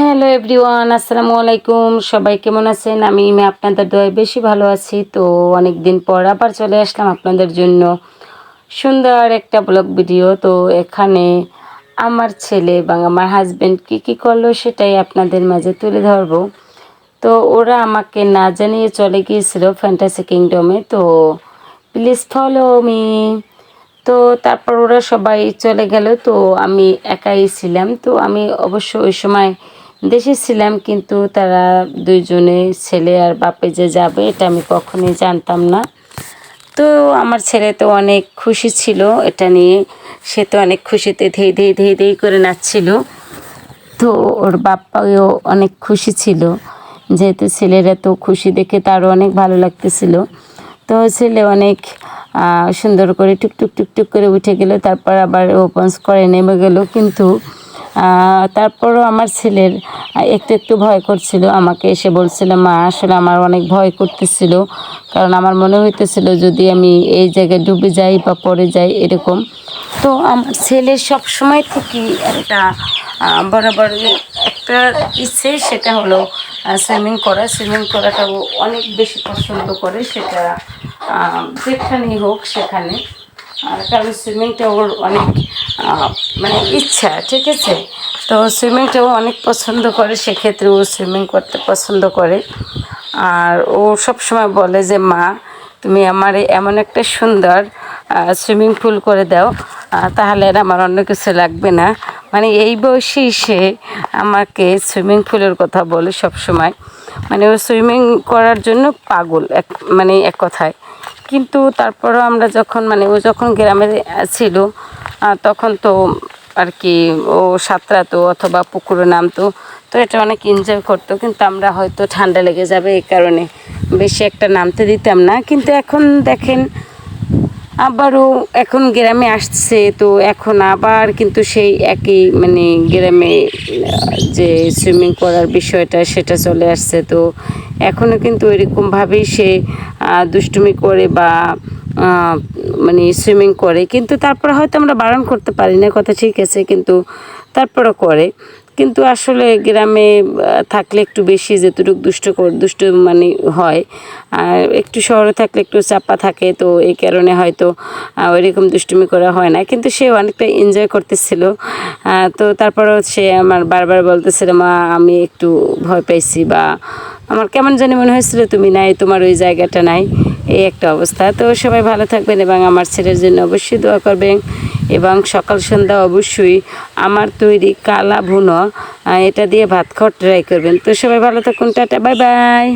Hello everyone, আসসালামু আলাইকুম। সবাই কেমন আছেন? আমি আপনাদের দয়ে বেশি ভালো আছি। তো অনেক দিন পর আবার চলে আসলাম আপনাদের জন্য সুন্দর একটা ব্লগ ভিডিও। তো এখানে আমার ছেলে এবং আমার হাজব্যান্ড কী কী করল সেটাই আপনাদের মাঝে তুলে ধরবো। তো ওরা আমাকে না জানিয়ে চলে গিয়েছিল ফ্যান্টাসি কিংডমে তো প্লিজ ফলো মি তো তারপর ওরা সবাই চলে গেল। তো আমি একাই ছিলাম। তো আমি অবশ্য ওই সময় দেশে ছিলাম, কিন্তু তারা দুইজনে ছেলে আর বাপে যে যাবে, এটা আমি কখনোই জানতাম না। তো আমার ছেলে তো অনেক খুশি ছিল, এটা নিয়ে সে তো অনেক খুশিতে ধেই ধেই ধেই ধেই করে নাচছিল। তো ওর বাপ্পাও অনেক খুশি ছিল, যেহেতু ছেলেরা তো খুশি দেখে তারও অনেক ভালো লাগতেছিল। তো ছেলে অনেক সুন্দর করে টুকটুক টুকটুক করে উঠে গেল, তারপর আবার ওপেন্স করে নেমে গেল, কিন্তু তারপরও আমার ছেলের একটু একটু ভয় করছিল। আমাকে এসে বলছিল, মা, আসলে আমার অনেক ভয় করতেছিল। কারণ আমার মনে হইতেছিল যদি আমি এই জায়গায় ডুবে যাই বা পড়ে যাই এরকম। তো আমার ছেলের সব সময় থেকেই একটা বরাবর একটা ইচ্ছে, সেটা হলো সুইমিং করা। সুইমিং করাটা অনেক বেশি পছন্দ করে, সেটা যেখানেই হোক সেখানে। আর কারণ সুইমিংটা ওর অনেক মানে ইচ্ছা, ঠিক আছে? তো সুইমিংটাও অনেক পছন্দ করে, সেক্ষেত্রে ও সুইমিং করতে পছন্দ করে। আর ও সব সময় বলে যে, মা, তুমি আমার এমন একটা সুন্দর সুইমিং পুল করে দাও তাহলে আর আমার অন্য কিছু লাগবে না। মানে এই বয়সেই সে আমাকে সুইমিং পুলের কথা বলে সব সময় মানে ও সুইমিং করার জন্য পাগল, এক মানে এক কথায়। কিন্তু তারপরও আমরা যখন মানে ও যখন গ্রামে ছিল তখন তো আর কি ও সাঁতরাতো অথবা পুকুরে নামতো, তো এটা অনেক এনজয় করতো, কিন্তু আমরা হয়তো ঠান্ডা লেগে যাবে এই কারণে। বেশি একটা নামতে দিতাম না, কিন্তু এখন দেখেন আবারও এখন গ্রামে আসছে, তো এখন আবার কিন্তু সেই একই মানে গ্রামে যে সুইমিং করার বিষয়টা সেটা চলে আসছে। তো এখনও কিন্তু এরকমভাবেই সে দুষ্টুমি করে বা মানে সুইমিং করে। কিন্তু তারপরে হয়তো আমরা বারণ করতে পারি না, কথা ঠিক আছে, কিন্তু তারপরে করে। কিন্তু আসলে গ্রামে থাকলে একটু বেশি যেটুকু দুষ্ট দুষ্ট মানে হয়। আর একটু শহরে থাকলে একটু চাপা থাকে, তো এই কারণে হয়তো ওইরকম দুষ্টুমি করা হয় না। কিন্তু সে অনেকটা এনজয় করতেছিল। তো তারপরেও সে আমার বারবার বলতেছিল, মা, আমি একটু ভয় পাইছি বা আমার কেমন জানি মনে হয়েছিল, তুমি নাই, তোমার ওই জায়গাটা নাই। এই একটা অবস্থা। তো সবাই ভালো থাকবেন এবং আমার ছেলের জন্য অবশ্যই দোয়া করবেন। এবং সকাল সন্ধ্যা অবশ্যই আমার তৈরি কালা ভুনো এটা দিয়ে ভাত খাওয়ার ট্রাই করবেন। তো সবাই ভালো থাকুন, টাটা বাই বাই